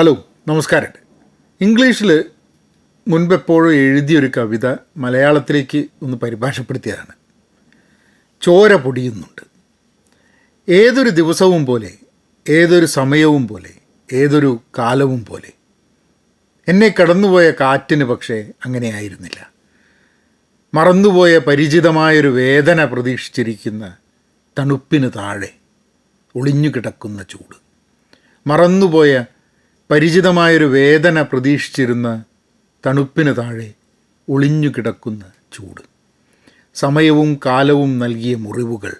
Hello നമസ്കാരം. ഇംഗ്ലീഷിൽ മുൻപെപ്പോഴും എഴുതിയൊരു കവിത മലയാളത്തിലേക്ക് ഒന്ന് പരിഭാഷപ്പെടുത്തിയതാണ്. ചോര പൊടിയുന്നുണ്ട്. ഏതൊരു ദിവസവും പോലെ ഏതൊരു സമയവും പോലെ ഏതൊരു കാലവും പോലെ എന്നെ കടന്നുപോയ കാറ്റിന് പക്ഷേ അങ്ങനെയായിരുന്നില്ല. മറന്നുപോയ പരിചിതമായൊരു വേദന പ്രതീക്ഷിച്ചിരിക്കുന്ന തണുപ്പിന് താഴെ ഒളിഞ്ഞു കിടക്കുന്ന ചൂട്. മറന്നുപോയ പരിചിതമായൊരു വേദന പ്രതീക്ഷിച്ചിരുന്ന തണുപ്പിന് താഴെ ഒളിഞ്ഞു കിടക്കുന്ന ചൂട്. സമയവും കാലവും നൽകിയ മുറിവുകൾ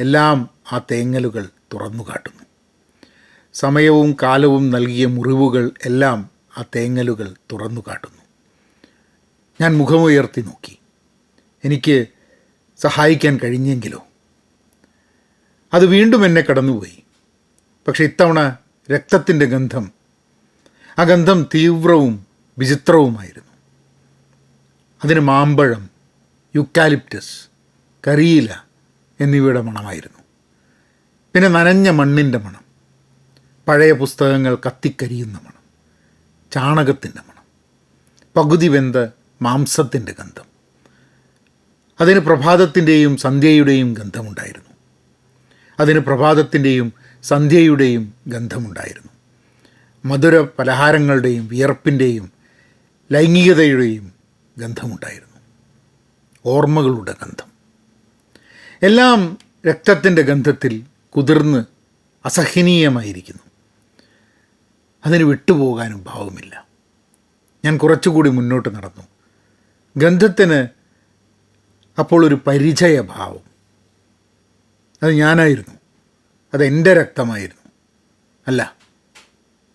എല്ലാം ആ തേങ്ങലുകൾ തുറന്നു കാട്ടുന്നു. സമയവും കാലവും നൽകിയ മുറിവുകൾ എല്ലാം ആ തേങ്ങലുകൾ തുറന്നു കാട്ടുന്നു. ഞാൻ മുഖമുയർത്തി നോക്കി. എനിക്ക് സഹായിക്കാൻ കഴിഞ്ഞെങ്കിലോ? അത് വീണ്ടും എന്നെ കടന്നുപോയി. പക്ഷെ ഇത്തവണ രക്തത്തിന്റെ ഗന്ധം ആ ഗന്ധം തീവ്രവും വിചിത്രവുമായിരുന്നു. അതിന് മാമ്പഴം യുക്കാലിപ്റ്റസ് കരിയില എന്നിവയുടെ മണമായിരുന്നു. പിന്നെ നനഞ്ഞ മണ്ണിന്റെ മണം പഴയ പുസ്തകങ്ങൾ കത്തിക്കരിയുന്ന മണം ചാണകത്തിന്റെ മണം പകുതി വെന്ത മാംസത്തിന്റെ ഗന്ധം. അതിന് പ്രഭാതത്തിന്റെയും സന്ധ്യയുടെയും ഗന്ധമുണ്ടായിരുന്നു. അതിന് പ്രഭാതത്തിന്റെയും സന്ധ്യയുടെയും ഗന്ധമുണ്ടായിരുന്നു. മധുര പലഹാരങ്ങളുടെയും വിയർപ്പിന്റെയും ലൈംഗികതയുടെയും ഗന്ധമുണ്ടായിരുന്നു. ഓർമ്മകളുടെ ഗന്ധം. എല്ലാം രക്തത്തിന്റെ ഗന്ധത്തിൽ കുതിർന്ന് അസഹനീയമായിരിക്കുന്നു. അതിന് വിട്ടുപോകാനും ഭാവമില്ല. ഞാൻ കുറച്ചുകൂടി മുന്നോട്ട് നടന്നു. ഗന്ധത്തിന് അപ്പോൾ ഒരു പരിചയഭാവം. അത് ഞാനായിരുന്നു. അത് എന്റെ രക്തമായിരുന്നു. അല്ല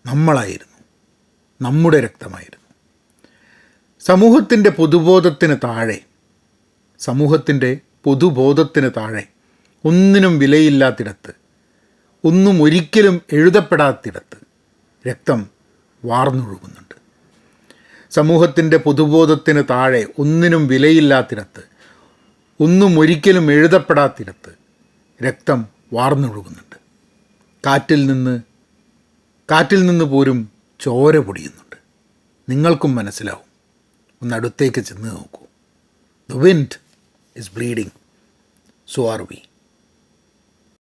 നമ്മളായിരുന്നു. നമ്മുടെ രക്തമായിരുന്നു. സമൂഹത്തിന്റെ പൊതുബോധത്തിന് താഴെ സമൂഹത്തിന്റെ പൊതുബോധത്തിന് താഴെ ഒന്നിനും വിലയില്ലാത്തിടത്ത് ഒന്നും ഒരിക്കലും എഴുതപ്പെടാത്തിടത്ത് രക്തം വാർന്നൊഴുകുന്നുണ്ട്. സമൂഹത്തിന്റെ പൊതുബോധത്തിന് താഴെ ഒന്നിനും വിലയില്ലാത്തിടത്ത് ഒന്നും ഒരിക്കലും എഴുതപ്പെടാത്തിടത്ത് രക്തം വാർന്നൊഴുകുന്നുണ്ട്. കാറ്റിൽ നിന്ന് കാറ്റിൽ നിന്ന് പോലും ചോര പൊടിയുന്നുണ്ട്. നിങ്ങൾക്കും മനസ്സിലാവും. ഒന്ന് അടുത്തേക്ക് ചെന്ന് നോക്കൂ. The wind is bleeding so are we